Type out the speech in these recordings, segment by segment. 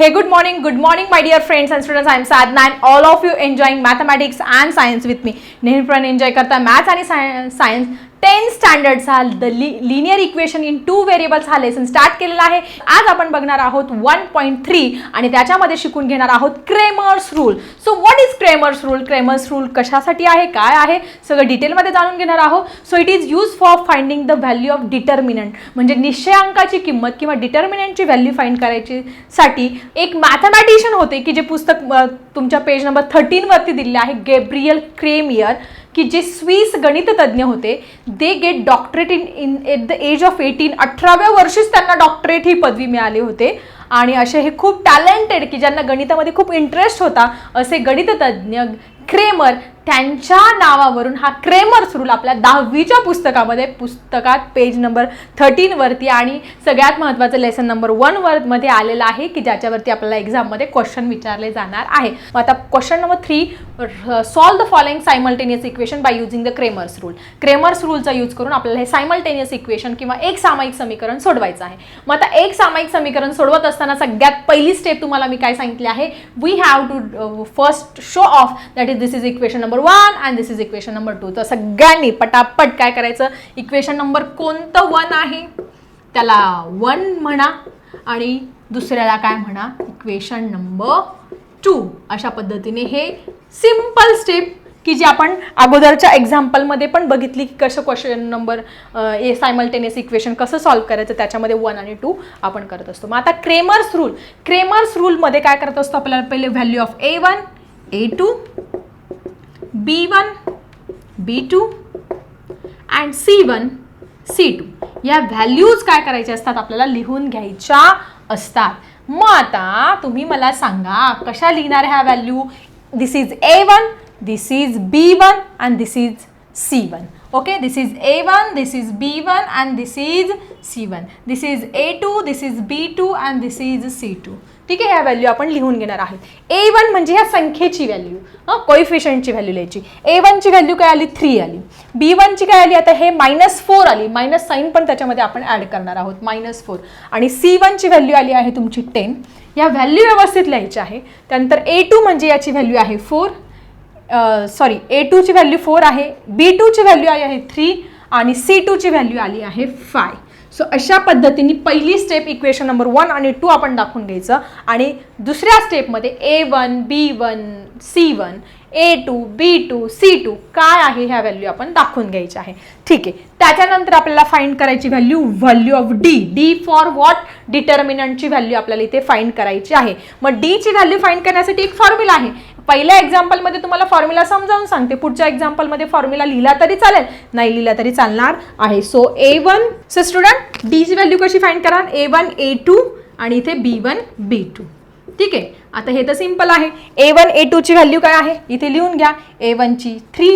Hey, good morning, good morning, my dear friends and students. I am Sadna and all of you enjoying mathematics and science with me. నేను ఇప్పుడు enjoy కర్తా maths and science. Tenth स्टँडर्डचा the linear equation in two variables हा lesson start केलेला आहे. आज आपण बघणार आहोत वन पॉईंट थ्री आणि त्याच्यामध्ये शिकून घेणार आहोत Cramer's rule so what is Cramer's rule Cramer's rule कशासाठी आहे? काय आहे? सगळं डिटेलमध्ये जाणून घेणार आहोत. So it is use for finding the value of determinant म्हणजे निश्चयांकाची किंमत किंवा डिटर्मिनंटची व्हॅल्यू फाइंड करायची साठी एक मॅथमॅटिशियन होते की जे पुस्तक तुमच्या पेज नंबर थर्टीनवरती दिलेले आहे गेब्रियल क्रेमियर की जे स्विस गणिततज्ञ होते they get doctorate in in at the age of eighteen अठराव्या वर्षीच त्यांना डॉक्टरेट ही पदवी मिळाली होते. आणि असे हे खूप टॅलेंटेड की ज्यांना गणितामध्ये खूप इंटरेस्ट होता असे गणिततज्ञ क्रेमर त्यांच्या नावावरून हा क्रेमर्स रूल आपल्या दहावीच्या पुस्तकामध्ये पुस्तकात पेज नंबर थर्टीनवरती आणि सगळ्यात महत्त्वाचं लेसन नंबर वनवरमध्ये आलेलं आहे की ज्याच्यावरती आपल्याला एक्झाममध्ये क्वेश्चन विचारले जाणार आहे. मग आता question number three solve the following simultaneous equation by using the Cramer's rule Cramer's रूलचा use करून आपल्याला हे सायमल्टेनियस इक्वेशन किंवा एक सामायिक समीकरण सोडवायचं आहे. मग आता एक सामायिक समीकरण सोडवत असताना सगळ्यात पहिली स्टेप तुम्हाला मी काय सांगितली आहे? We have to first show off that is this is equation number one and this is equation number two तर सगळ्यांनी पटापट काय करायचं? इक्वेशन नंबर कोणतं वन आहे? त्याला वन म्हणा आणि दुसऱ्याला काय म्हणा? इक्वेशन नंबर टू अशा पद्धतीने हे सिंपल स्टेप की जी आपण अगोदरच्या एक्झाम्पलमध्ये पण बघितली की कसं question number A simultaneous equation कसं सॉल्व्ह करायचं त्याच्यामध्ये वन आणि टू आपण करत असतो. मग आता क्रेमर्स रूल क्रेमर्स रूलमध्ये काय करत असतो आपल्याला? पहिले value of A one A two B one B two and C one C two या व्हॅल्यूज काय करायच्या असतात? आपल्याला लिहून घ्यायच्या असतात. मग आता तुम्ही मला सांगा कशा लिहिणार ह्या value this is A one this is B one and this is C one okay this is A one this is B one and this is C one this is A two this is B two and this is C two ठीक आहे ह्या value आपण लिहून घेणार आहोत. ए one म्हणजे ह्या संख्येची व्हॅल्यू हां कोइफिशियंटची व्हॅल्यू लिहायची. ए वनची व्हॅल्यू काय आली? थ्री आली. बी वनची काय आली? आता हे मायनस फोर आली. मायनस साईन पण त्याच्यामध्ये आपण ॲड करणार आहोत. मायनस फोर आणि सी वनची व्हॅल्यू आली आहे तुमची टेन या व्हॅल्यू व्यवस्थित लिहायची आहे. त्यानंतर ए टू म्हणजे याची व्हॅल्यू आहे फोर सॉरी ए टूची व्हॅल्यू फोर आहे. बी टूची व्हॅल्यू आली आहे थ्री आणि सी टूची व्हॅल्यू आली आहे फाय सो अशा पद्धतीने पहिली स्टेप इक्वेशन नंबर वन आणि टू आपण दाखवून घ्यायचं. आणि दुसऱ्या स्टेपमध्ये A one B one C one A two B two C two काय आहे ह्या व्हॅल्यू आपण दाखवून घ्यायच्या आहे. ठीक आहे. त्याच्यानंतर आपल्याला फाईंड करायची value value of D D for what डिटर्मिनंटची value आपल्याला इथे फाईंड करायची आहे. मग डीची व्हॅल्यू फाईंड करण्यासाठी एक फॉर्म्युला आहे. पहिल्या एक्झाम्पलमध्ये तुम्हाला फॉर्म्युला समजावून सांगते. पुढच्या एक्झाम्पलमध्ये फॉर्म्युला लिहिला तरी चालेल. नाही लिहिला तरी चालणार आहे. So A one so student डीची value कशी फाईंड करा ए वन ए टू आणि इथे बी वन बी टू ठीक आहे? आता हे तर सिंपल आहे. ए वन ए टूची व्हॅल्यू काय आहे? इथे लिहून घ्या. ए वनची थ्री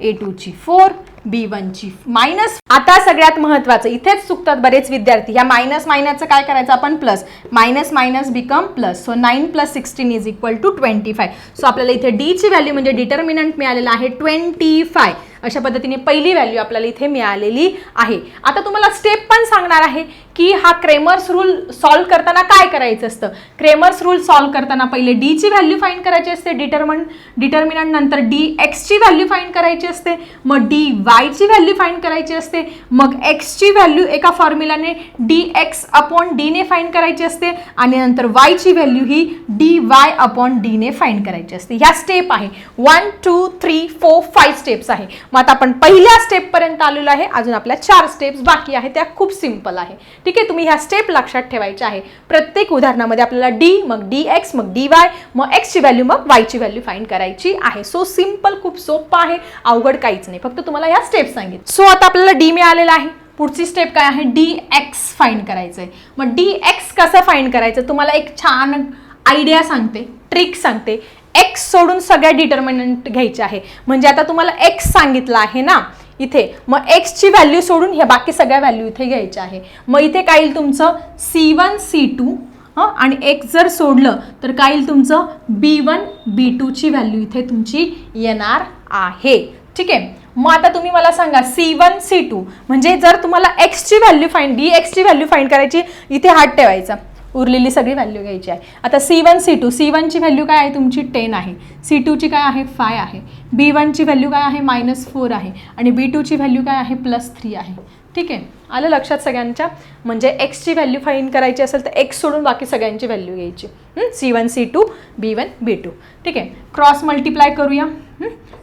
ए टूची फोर बी वनची मायनस आता सगळ्यात महत्त्वाचं इथेच चुकतात बरेच विद्यार्थी. या मायनस मायनसचं काय करायचं आपण? Plus minus minus become plus so nine plus sixteen is equal to twenty five so आपल्याला इथे डीची व्हॅल्यू म्हणजे डिटर्मिनंट मिळालेलं आहे ट्वेंटी फाय अशा पद्धतीने पहिली व्हॅल्यू आपल्याला इथे मिळालेली आहे. आता तुम्हाला स्टेप पण सांगणार आहे की हा क्रेमर्स रूल सॉल्व्ह करताना काय करायचं असतं? क्रेमर्स रूल सॉल्व्ह करताना पहिले डीची व्हॅल्यू फाईंड करायची असते. डिटर्मन डिटर्मिनंट नंतर डी एक्सची व्हॅल्यू फाईंड करायची असते. मग डी वायची व्हॅल्यू फाईंड करायची असते. मग एक्सची व्हॅल्यू एका फॉर्म्युलाने डी एक्स अपॉन डीने फाईंड करायची असते. आणि नंतर वायची व्हॅल्यू ही डी वाय अपॉन डीने फाईंड करायची असते. ह्या स्टेप आहे. One two three four five steps आहे. मग आता आपण पहिल्या स्टेपपर्यंत आलेलो आहे. अजून आपल्या चार स्टेप्स बाकी आहे त्या खूप सिंपल आहे. ठीक आहे? तुम्ही ह्या स्टेप लक्षात ठेवायच्या आहे. प्रत्येक उदाहरणामध्ये आपल्याला डी मग डी एक्स मग डी वाय मग एक्सची व्हॅल्यू मग वायची व्हॅल्यू फाईंड करायची आहे. सो सिंपल खूप सोपं आहे. अवघड काहीच नाही. फक्त तुम्हाला ह्या स्टेप सांगितलं सो आता आपल्याला डी मिळालेला आहे. पुढची स्टेप काय आहे? डी एक्स फाईंड करायचं आहे मग डी एक्स कसं फाईंड करायचं? तुम्हाला एक छान आयडिया सांगते. ट्रिक सांगते. एक्स सोडून सगळ्या डिटर्मिनंट घ्यायचे आहे. म्हणजे आता तुम्हाला एक्स सांगितलं आहे ना इथे. मग एक्सची व्हॅल्यू सोडून हे बाकी सगळ्या व्हॅल्यू इथे घ्यायच्या आहे. मग इथे काय येईल तुमचं? सी वन सी टू हं? आणि एक्स जर सोडलं तर काय येईल तुमचं? बी वन बी टूची व्हॅल्यू इथे तुमची येणार आहे. ठीक आहे? मग आता तुम्ही मला सांगा सी वन सी टू म्हणजे जर तुम्हाला एक्सची व्हॅल्यू फाईंड डी एक्सची व्हॅल्यू फाईंड करायची इथे हात ठेवायचा. उरलेली सगळी व्हॅल्यू घ्यायची आहे. आता C one C two C वनची व्हॅल्यू काय आहे? तुमची टेन आहे. सी टूची काय आहे? फाय आहे. बी वनची व्हॅल्यू काय आहे? मायनस फोर आहे. आणि बी टूची व्हॅल्यू काय आहे? प्लस थ्री आहे. ठीक आहे? आलं लक्षात सगळ्यांच्या? म्हणजे एक्सची व्हॅल्यू फाईन करायची असेल तर एक्स सोडून बाकी सगळ्यांची व्हॅल्यू घ्यायची. C one C two B one B two ठीक आहे? क्रॉस मल्टिप्लाय करूया.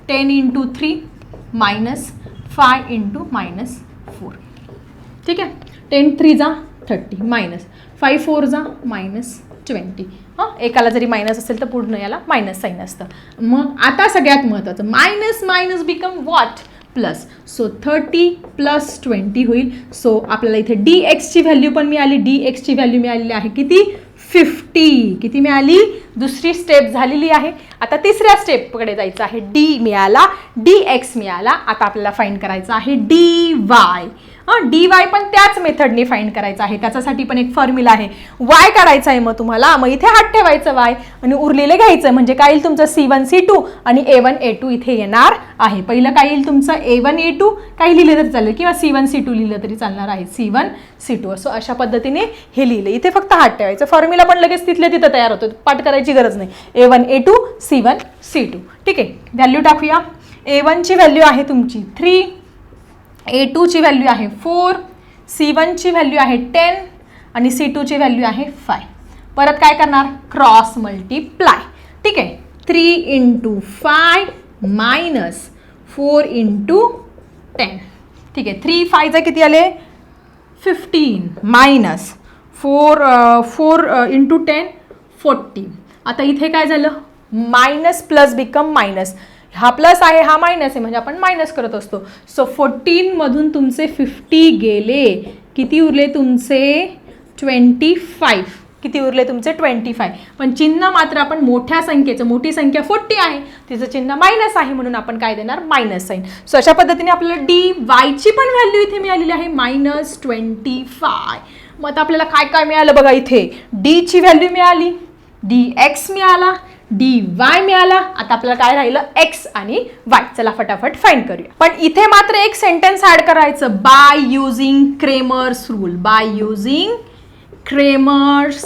Ten into three minus five into minus four ठीक आहे? टेन थ्री जा थर्टी मायनस फाय फोर जा मायनस ट्वेंटी हां? एकाला जरी मायनस असेल तर पूर्ण याला मायनस साईन असतं. मग आता सगळ्यात महत्त्वाचं minus minus become what plus so thirty plus twenty होईल. सो आपल्याला इथे डी एक्सची व्हॅल्यू पण मिळाली. डी एक्सची व्हॅल्यू मिळालेली आहे किती? फिफ्टी किती मिळाली? दुसरी स्टेप झालेली आहे. आता तिसऱ्या स्टेपकडे जायचं आहे. डी मिळाला डी एक्स मिळाला. आता आपल्याला फाईंड करायचं आहे डी वाय हां डी वाय पण त्याच मेथडने फाईंड करायचं आहे. त्याच्यासाठी पण एक फॉर्म्युला आहे. वाय करायचं आहे मग तुम्हाला. मग इथे हात ठेवायचं वाय आणि उरलेलं घ्यायचं. म्हणजे काय येईल तुमचं? सी वन सी टू आणि ए वन ए टू इथे येणार आहे. पहिलं काय येईल तुमचं? ए वन ए टू काही लिहिलं तरी चालेल. किंवा सी वन सी टू लिहिलं तरी चालणार आहे. सी वन सी टू असं अशा पद्धतीने हे लिहिलं. इथे फक्त हात ठेवायचं. फॉर्म्युला पण लगेच तिथल्या तिथं तयार होतो. पाठ करायची गरज नाही. A one A two C one C two ठीक आहे. व्हॅल्यू टाकूया. ए वनची व्हॅल्यू आहे तुमची थ्री ए टूची व्हॅल्यू आहे फोर सी वनची व्हॅल्यू आहे टेन आणि सी टूची व्हॅल्यू आहे फाय परत काय करणार? क्रॉस मल्टिप्लाय ठीक आहे? Three into five minus four into ten ठीक आहे? थ्री फायचं किती आले? Fifteen minus four four into ten fourteen आता इथे काय झालं? मायनस प्लस बिकम मायनस हा प्लस आहे हा मायनस आहे. म्हणजे आपण मायनस करत असतो. सो फोर्टीनमधून तुमचे फिफ्टी गेले. किती उरले तुमचे? ट्वेंटी फाईव्ह किती उरले तुमचे? ट्वेंटी फाय पण चिन्ह मात्र आपण मोठ्या संख्येचं मोठी संख्या फोर्टी आहे. तिचं चिन्ह मायनस आहे म्हणून आपण काय देणार? मायनस साईन सो अशा पद्धतीने आपल्याला डी वायची पण व्हॅल्यू इथे मिळालेली आहे. मायनस ट्वेंटी फाय मग आता आपल्याला काय काय मिळालं बघा इथे? डीची व्हॅल्यू मिळाली. डी एक्स मिळाला. डी वाय मिळाला. आता आपल्याला काय राहिलं? एक्स आणि वाय चला फटाफट फाईंड करूया. पण इथे मात्र एक सेंटेन्स ऍड करायचं. By using Cramer's rule by using Cramer's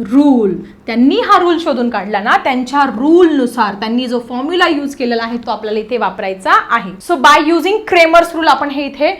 rule त्यांनी हा रूल शोधून काढला ना त्यांच्या रूलनुसार त्यांनी जो फॉर्म्युला यूज केलेला आहे तो आपल्याला इथे वापरायचा आहे. So by using Cramer's rule आपण हे इथे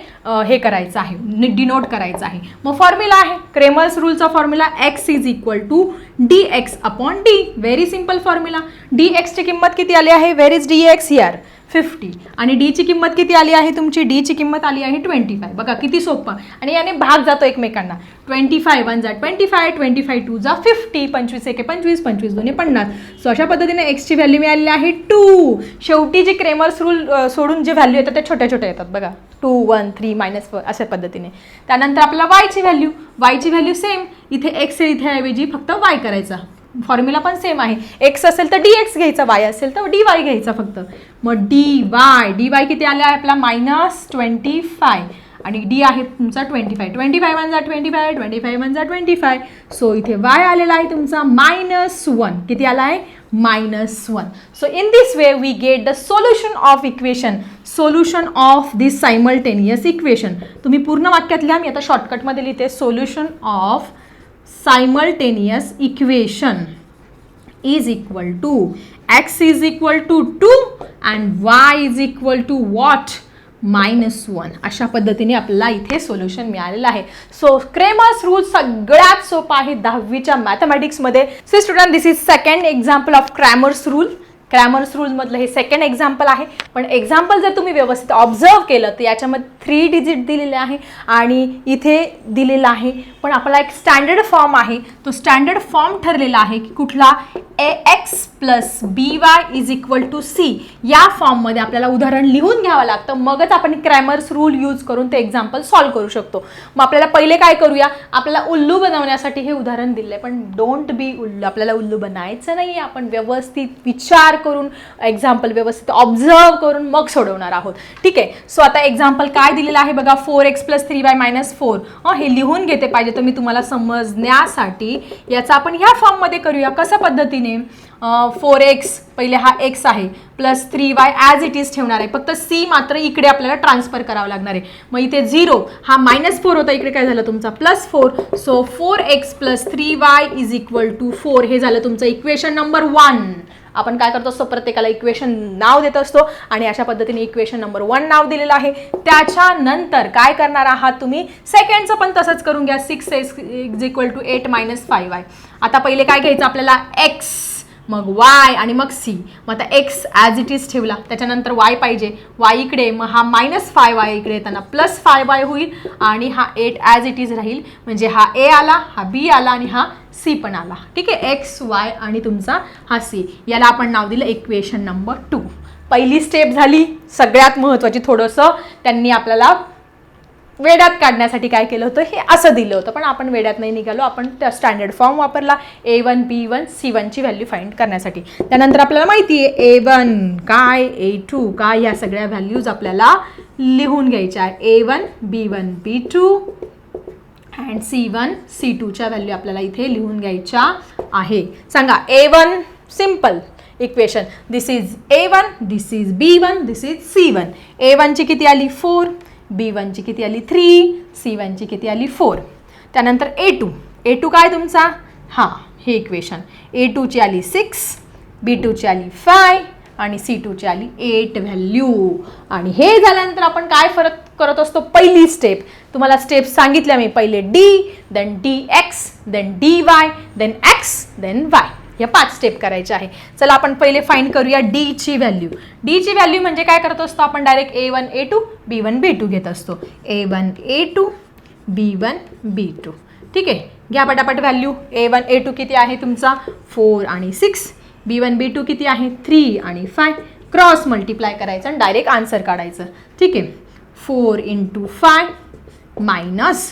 हे करायचं आहे डिनोट करायचं आहे. मग फॉर्म्युला आहे. Cramer's रूलचा formula X is equal to D X upon D very simple formula D एक्सची किंमत किती आली आहे? Where is D X here fifty आणि डीची किंमत किती आली आहे तुमची? डीची किंमत आली आहे ट्वेंटी फाय बघा किती सोपं. आणि याने भाग जातो एकमेकांना. ट्वेंटी फाय वन जा twenty five twenty five two जा फिफ्टी पंचवीस एके पंचवीस पंचवीस दोन्ही पन्नास. सो अशा पद्धतीने एक्सची व्हॅल्यू मिळालेली आहे टू शेवटी जे क्रेमर्स रूल सोडून जे व्हॅल्यू येतात ते छोट्या छोट्या येतात बघा. Two one three minus four अशा पद्धतीने. त्यानंतर आपला वायची व्हॅल्यू वायची व्हॅल्यू सेम इथे एक्स इथे ऐवजी फक्त वाय करायचा. फॉर्म्युला पण सेम आहे. एक्स असेल तर डी एक्स घ्यायचा वाय असेल तर डी वाय घ्यायचा फक्त. मग डी वाय डी वाय किती आला आहे? आपला मायनस ट्वेंटी फाय आणि डी आहे तुमचा twenty five twenty five one जा twenty five twenty five one जा ट्वेंटी फाय सो इथे वाय आलेला आहे तुमचा मायनस वन किती आला आहे? Minus one so in this way we get the solution of equation solution of this simultaneous equation तुम्ही पूर्ण वाक्यात लिहा मी आता शॉर्टकटमध्ये लिहिते. Solution of simultaneous equation is equal to X is equal to two and Y is equal to what minus one अशा पद्धतीने आपल्याला इथे सोल्युशन मिळालेलं आहे. सो क्रेमर्स रूल सगळ्यात सोपा आहे दहावीच्या मॅथमॅटिक्समध्ये see student this is second example of Cramer's rule Cramer's रूलमधलं हे सेकंड एक्झाम्पल आहे. पण एक्झाम्पल जर तुम्ही व्यवस्थित ऑब्झर्व केलं तर याच्यामध्ये थ्री डिजिट दिलेले आहे आणि इथे दिलेलं आहे. पण आपला एक स्टँडर्ड फॉर्म आहे. तो स्टँडर्ड फॉर्म ठरलेला आहे की कुठला A X plus B Y is equal to C या फॉर्ममध्ये आपल्याला उदाहरण लिहून घ्यावं लागतं. मगच आपण क्रॅमर्स रूल यूज करून ते एक्झाम्पल सॉल्व करू शकतो. मग आपल्याला पहिले काय करूया? आपल्याला उल्लू बनवण्यासाठी हे उदाहरण दिलं आहे पण डोंट बी उल्लू. आपल्याला उल्लू बनायचं नाही आपण व्यवस्थित विचार विचार करून एक्झाम्पल व्यवस्थित ऑब्झर्व करून मग सोडवणार आहोत. ठीक आहे? सो आता एक्झाम्पल काय दिलेलं आहे बघा? Four X plus three by minus four हे लिहून घेते पाहिजे तर मी तुम्हाला समजण्यासाठी. याचा आपण ह्या फॉर्ममध्ये करूया. कशा पद्धतीने? फोर एक्स पहिले हा एक्स आहे. Plus three Y as it is ठेवणार आहे. फक्त सी मात्र इकडे आपल्याला ट्रान्सफर करावं लागणार आहे. मग इथे झिरो हा मायनस फोर होता. इकडे काय झालं तुमचा? Plus four so four X plus three Y is equal to four हे झालं तुमचं इक्वेशन नंबर वन आपण काय करतो? असतो प्रत्येकाला इक्वेशन नाव देत असतो आणि अशा पद्धतीने इक्वेशन नंबर वन नाव दिलेलं आहे. त्याच्यानंतर काय करणार आहात तुम्ही? सेकंडचं पण तसंच करून घ्या. Six X is equal to eight minus five आहे आता पहिले काय घ्यायचं आपल्याला? एक्स मग वाय आणि मग सी मग आता एक्स ॲज इट इज ठेवला. त्याच्यानंतर वाय पाहिजे. वाय इकडे मग हा मायनस फाय वाय इकडे येताना प्लस फाय वाय होईल आणि हा एट ॲज इट इज राहील. म्हणजे हा ए आला हा बी आला आणि हा सी पण आला. ठीक आहे? एक्स वाय आणि तुमचा हा सी याला आपण नाव दिलं इक्वेशन नंबर टू पहिली स्टेप झाली. सगळ्यात महत्त्वाची थोडंसं. त्यांनी आपल्याला वेड्यात काढण्यासाठी काय केलं होतं हे असं दिलं होतं. पण आपण वेड्यात नाही निघालो आपण त्या स्टँडर्ड फॉर्म वापरला A one B one C वनची व्हॅल्यू फाइंड करण्यासाठी. त्यानंतर आपल्याला माहिती आहे ए वन काय ए टू काय ह्या सगळ्या व्हॅल्यूज आपल्याला लिहून घ्यायच्या आहे. A one B one B two and C one C टूच्या value आपल्याला इथे लिहून घ्यायच्या आहे. सांगा A one simple equation this is A one this is B one this is C one A वनची किती आली? फोर बी वनची किती आली? थ्री सी वनची किती आली? फोर त्यानंतर ए टू ए टू काय तुमचा? हां हे इक्वेशन ए टूची आली सिक्स बी टूची आली फाय आणि सी टूची आली एट व्हॅल्यू आणि हे झाल्यानंतर आपण काय फरक करत असतो? पहिली स्टेप तुम्हाला स्टेप सांगितल्या मी. पहिले D then D X then D Y then X then Y या पाच स्टेप करायच्या आहे. चला आपण पहिले फाईंड करूया डीची व्हॅल्यू डीची व्हॅल्यू म्हणजे काय करत असतो? आपण direct A one A two B one B two घेत असतो. A one A two B one B two ठीक आहे? घ्या पटापट value A one A two किती आहे तुमचा? फोर आणि six B one B two किती आहे? थ्री आणि फाय क्रॉस मल्टिप्लाय करायचं आणि डायरेक्ट आन्सर काढायचं. ठीक आहे? Four into five minus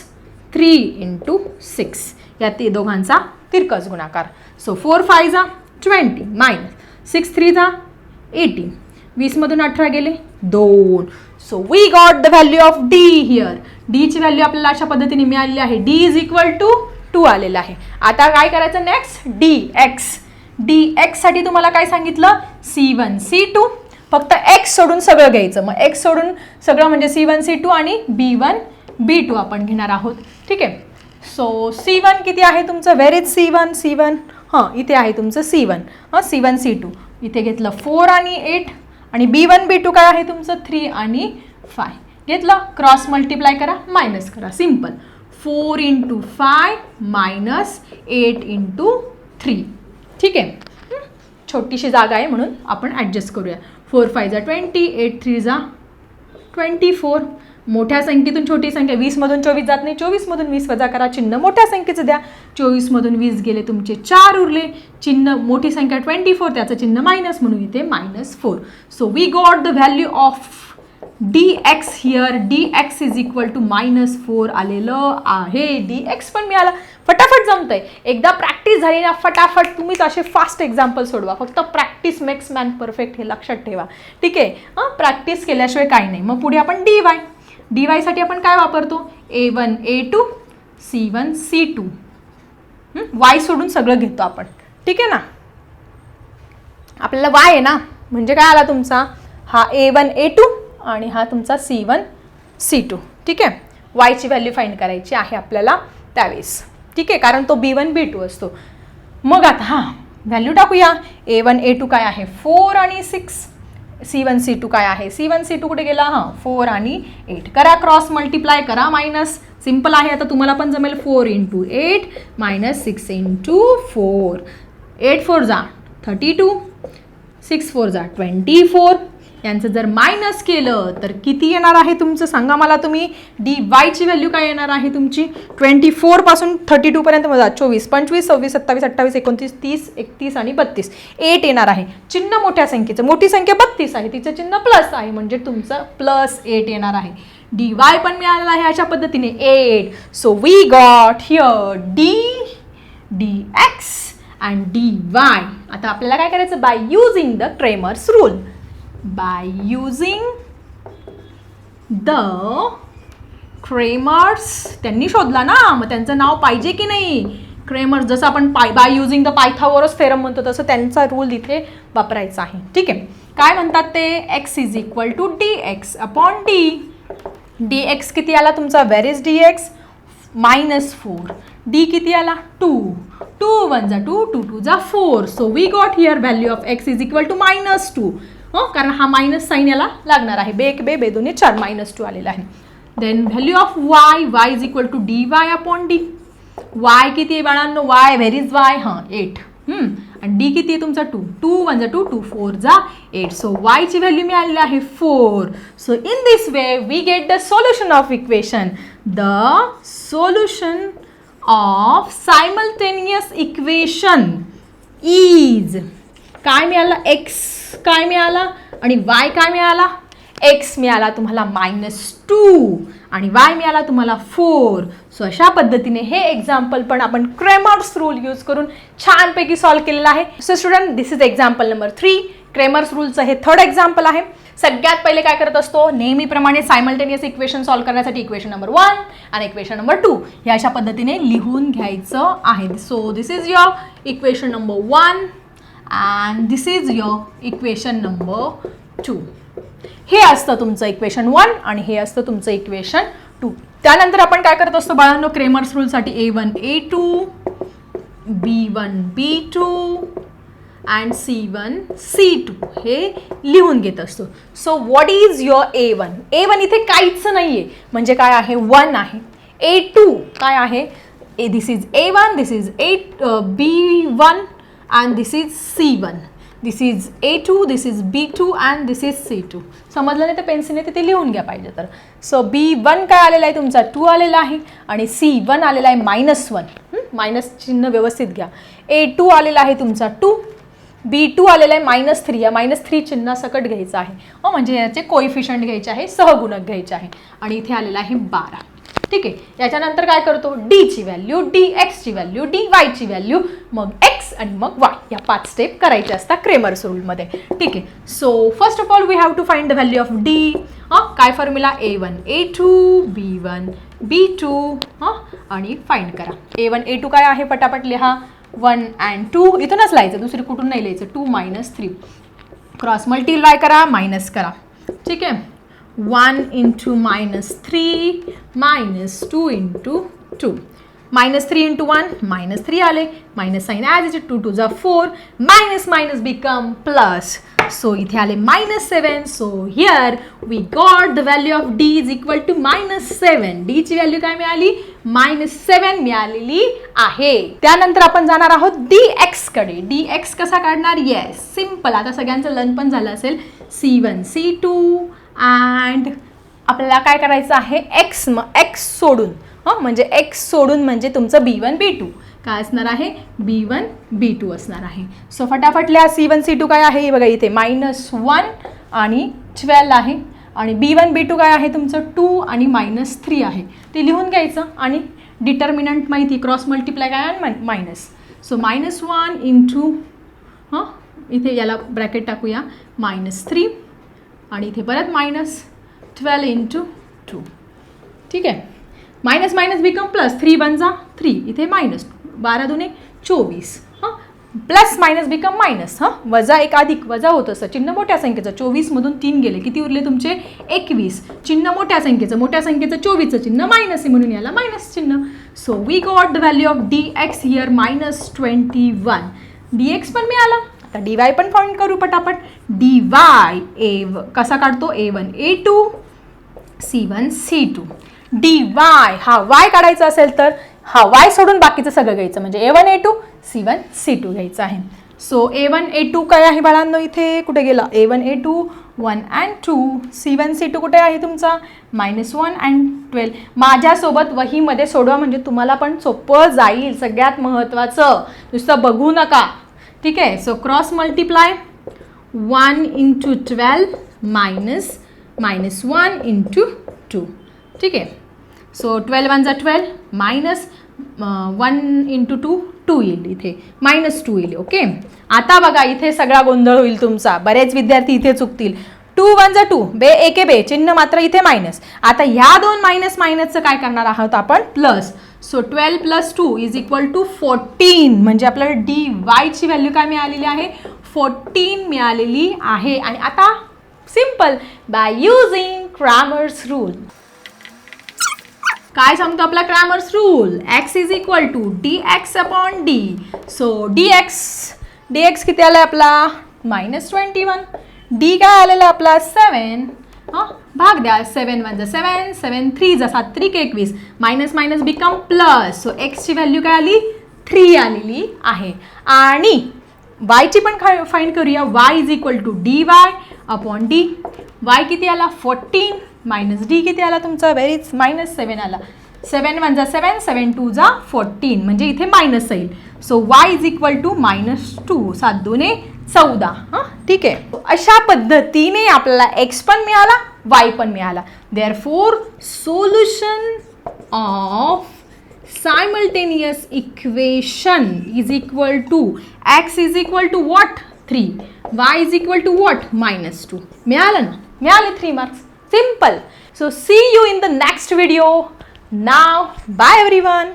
three into six या ते दोघांचा तिरकस गुणाकार. सो फोर फाय जा ट्वेंटी मायनस सिक्स थ्री जा एटीन वीसमधून अठरा गेले दोन. So we got the value of D here डीची व्हॅल्यू आपल्याला अशा पद्धतीने मिळालेली आहे. D is equal to two आलेलं आहे. आता काय करायचं नेक्स्ट डी एक्स डी एक्ससाठी तुम्हाला काय सांगितलं? सी वन सी टू फक्त एक्स सोडून सगळं घ्यायचं. मग एक्स सोडून सगळं म्हणजे सी वन सी टू आणि बी वन बी टू आपण घेणार आहोत. ठीक आहे? सो सी वन किती आहे तुमचं? Where is C one C one हां इथे आहे तुमचं सी वन हां सी वन सी टू इथे घेतलं फोर आणि एट आणि बी वन बी टू काय आहे तुमचं? थ्री आणि फाय घेतलं? क्रॉस मल्टिप्लाय करा मायनस करा. Simple four into five minus eight into three ठीक आहे? छोटीशी जागा आहे म्हणून आपण ॲडजस्ट करूया. फोर फाय जा ट्वेंटी एट थ्री जा ट्वेंटी फोर मोठ्या संख्येतून छोटी संख्या वीसमधून चोवीस जात नाही चोवीसमधून वीस वजा करा चिन्ह मोठ्या संख्येचं द्या. चोवीसमधून वीस गेले तुमचे चार उरले. चिन्ह मोठी संख्या ट्वेंटी फोर त्याचं चिन्ह मायनस म्हणून इथे minus four so we got the value of D X here D X is equal to minus four आलेलं आहे. डी एक्स पण मिळालं. फटाफट जमतंय. एकदा प्रॅक्टिस झाली ना फटाफट तुम्हीच असे फास्ट एक्झाम्पल सोडवा. फक्त प्रॅक्टिस मेक्स मॅन परफेक्ट हे लक्षात ठेवा. ठीक आहे? हां? प्रॅक्टिस केल्याशिवाय काही नाही. मग पुढे आपण डी वाय डी वायसाठी आपण काय वापरतो? A one A two C one C two Y सोडून सगळं घेतो आपण. ठीक आहे ना? आपल्याला वाय आहे ना? म्हणजे काय आला तुमचा? हा ए वन ए टू आणि हा तुमचा सी वन सी टू ठीक आहे? वायची व्हॅल्यू फाईंड करायची आहे आपल्याला त्यावेळेस. ठीक आहे? कारण तो बी वन बी टू असतो. मग आता हां व्हॅल्यू टाकूया. ए वन ए टू काय आहे? फोर आणि six C one C two काय आहे? सी वन सी टू कुठे गेला? हां फोर आणि एट करा क्रॉस मल्टिप्लाय करा. मायनस सिंपल आहे. आता तुम्हाला पण जमेल four into eight minus six into four eight four जा. थर्टी टू सिक्स फोर जा. ट्वेंटी फोर यांचं जर मायनस केलं तर किती येणार आहे तुमचं? सांगा मला तुम्ही. डी वायची व्हॅल्यू काय येणार आहे तुमची? ट्वेंटी फोरपासून थर्टी टूपर्यंत मजा. चोवीस पंचवीस सव्वीस सत्तावीस अठ्ठावीस एकोणतीस तीस एकतीस आणि बत्तीस. एट येणार आहे. चिन्ह मोठ्या संख्येचं. मोठी संख्या बत्तीस आहे. तिचं चिन्ह प्लस आहे. म्हणजे तुमचं प्लस एट येणार आहे. डी वाय पण मिळालेला आहे अशा पद्धतीने. Eight so we got here D D X and D Y आता आपल्याला काय करायचं? By using the Cramer's rule by using the Cramer's त्यांनी शोधला ना मग त्यांचं नाव पाहिजे की नाही? क्रेमर्स जसं आपण पाय बाय युझिंग द पायथावरच थेरम म्हणतो तसं त्यांचा रूल इथे वापरायचा आहे. ठीक आहे. काय म्हणतात ते? X is equal to D X upon D D X किती आला तुमचा? Where is D X minus four D किती आला? टू टू वन जा टू टू टू जा four so we got here value of X is equal to minus two हो कारण हा मायनस साईन याला लागणार आहे. बे एक बे बे दोन्ही चार मायनस टू आलेला आहे. Then value of Y Y is equal to D Y upon D Y किती आहे बाळांनो? वाय व्हेर इज वाय हां एट आणि डी किती आहे तुमचा? टू टू वन जा टू टू फोर जा एट सो वायची व्हॅल्यू मिळालेली आहे four so in this way we get the solution of equation the solution of simultaneous equation is काय मिळालं? एक्स काय मिळाला आणि वाय काय मिळाला? एक्स मिळाला तुम्हाला मायनस टू आणि वाय मिळाला तुम्हाला फोर सो अशा पद्धतीने हे एक्झाम्पल पण आपण क्रेमर्स रूल यूज करून छानपैकी सॉल्व्ह केलेलं आहे. So student this is example number three Cramer's रूलचं हे थर्ड एक्झाम्पल आहे. सगळ्यात पहिले काय करत असतो? नेहमीप्रमाणे सायमल्टेनियस इक्वेशन सॉल्व्ह करण्यासाठी इक्वेशन नंबर वन आणि इक्वेशन नंबर टू हे अशा पद्धतीने लिहून घ्यायचं आहे. So this is your equation number one and this is your equation number two हे असतं तुमचं इक्वेशन वन आणि हे असतं तुमचं इक्वेशन टू त्यानंतर आपण काय करत असतो बाळांनो? Cramer's रूलसाठी A one A two B one B two and C one C two हे लिहून घेत असतो. So what is your A one A one इथे काहीच नाही आहे म्हणजे काय आहे? वन आहे. ए टू काय आहे? A this is A one this is A B one and this is C one this is A two this is B two and this is C two समजलं नाही तर पेन्सिलने तिथे लिहून घ्या पाहिजे तर. सो बी वन काय आलेला आहे तुमचा? टू आलेला आहे आणि सी वन आलेला आहे मायनस वन मायनस चिन्ह व्यवस्थित घ्या. ए टू आलेला आहे तुमचा टू बी टू आलेला आहे मायनस थ्री या मायनस थ्री चिन्ह सकट घ्यायचं आहे. हो म्हणजे याचे कोइफिशंट घ्यायचे आहे सहगुणक घ्यायचे आहे. आणि इथे आलेला आहे बारा. ठीक आहे? याच्यानंतर काय करतो? डीची व्हॅल्यू डी एक्सची व्हॅल्यू डी वायची व्हॅल्यू मग एक्स आणि मग वाय या पाच स्टेप करायचे असतात क्रेमर्स रूलमध्ये ठीक आहे? So first of all we have to find the value of D हां? काय formula A one A two B one B two हां? आणि फाइंड करा. ए वन ए टू काय आहे पटापट? लिहा. वन अँड टू इथूनच लिहायचं. दुसरी कुठून नाही लिहायचं. Two minus three cross multiply करा मायनस करा. ठीक आहे? One into minus three minus two into two minus three into one minus three आले. Minus sign as it, two two the four minus minus become plus so इथे आले minus seven so we got the the value of is equal equal to minus seven डीची व्हॅल्यू काय मिळाली? Minus सेवन मिळालेली आहे. त्यानंतर आपण जाणार आहोत डी एक्सकडे. डी एक्स कसा काढणार? येस सिंपल आता सगळ्यांचं लन पण झालं असेल. C one C two and आपल्याला काय करायचं आहे? एक्स म एक्स सोडून. हं? म्हणजे एक्स सोडून म्हणजे तुमचं बी वन बी टू काय असणार आहे? बी वन बी टू असणार आहे. सो फटाफटल्या सी वन सी टू काय आहे? बघा इथे. मायनस वन आणि ट्वेल्व आहे. आणि बी वन बी टू काय आहे? तुमचं टू आणि मायनस थ्री आहे. ते लिहून घ्यायचं आणि डिटर्मिनंट माहिती क्रॉस मल्टिप्लाय काय आणि minus so minus one into हां? इथे याला ब्रॅकेट टाकूया. मायनस थ्री आणि इथे परत मायनस ट्वेल्व इंटू टू ठीक आहे? Minus minus become plus three one जा. थ्री इथे मायनस बारा दुने चोवीस. हां? प्लस मायनस बिकम मायनस हां? वजा एक अधिक. वजा होत असं. चिन्ह मोठ्या संख्येचं. चोवीसमधून तीन गेले. किती उरले तुमचे? एकवीस. चिन्ह मोठ्या संख्येचं. मोठ्या संख्येचं चोवीसचं चिन्ह मायनस आहे म्हणून याला मायनस चिन्ह. So we got the value of D X here minus twenty one D X पण मिळाला. तर डी वाय पण फाउंड करू पटापट. डी वाय ए कसा काढतो? A one. A two C one C two D Y हा वाय काढायचा असेल तर हा वाय सोडून बाकीचं सगळं घ्यायचं. म्हणजे A one A two C one C two घ्यायचं आहे. So A one A two काय आहे बाळांनो इथे? कुठे गेला? A one A two one and two C one C two कुठे आहे तुमचा? मायनस वन अँड ट्वेल्व माझ्यासोबत वहीमध्ये सोडवा म्हणजे तुम्हाला पण सोपं जाईल सगळ्यात महत्त्वाचं नुसतं बघू नका. ठीक आहे so cross multiply one into twelve minus minus one into two ठीक आहे so twelve one twelve minus one into two two येईल इथे. मायनस टू येईल ओके आता बघा इथे सगळा गोंधळ होईल तुमचा. बरेच विद्यार्थी इथे चुकतील. टू वन जा टू बे एके बे चिन्ह मात्र इथे मायनस आता ह्या दोन मायनस मायनसचं काय करणार आहोत आपण? Plus so twelve plus two is equal to fourteen म्हणजे आपल्याला डी वायची व्हॅल्यू काय मिळालेली आहे? फोर्टीन मिळालेली आहे. आणि आता simple by using Cramer's rule काय सांगतो आपला Cramer's rule X is equal to D X upon D so D X D X किती आला आपला? मायनस ट्वेंटी वन डी काय आलेला आपला? सेवन हां? भाग द्या. सेवन वन जा सेवन सेवन थ्री जा सात त्रिक एकवीस. Minus minus become plus so एक्सची value काय आली? थ्री आलेली आहे. आणि वायची पण खा फाईंड करूया. Y is equal to D Y upon D Y किती आला? फोर्टीन मायनस डी किती आला तुमचा? वेरीज मायनस सेवन आला. सेवन वन जा सेवन सेवन टू जा फोर्टीन म्हणजे इथे मायनस येईल. So Y is equal to minus two सात दोने चौदा. हां ठीक आहे. अशा पद्धतीने आपल्याला एक्स पण मिळाला वाय पण मिळाला. Therefore solutions of simultaneous equation is equal to X is equal to what three Y is equal to what minus two मिळालं ना? मिळालं three marks simple so see you in the next video now bye everyone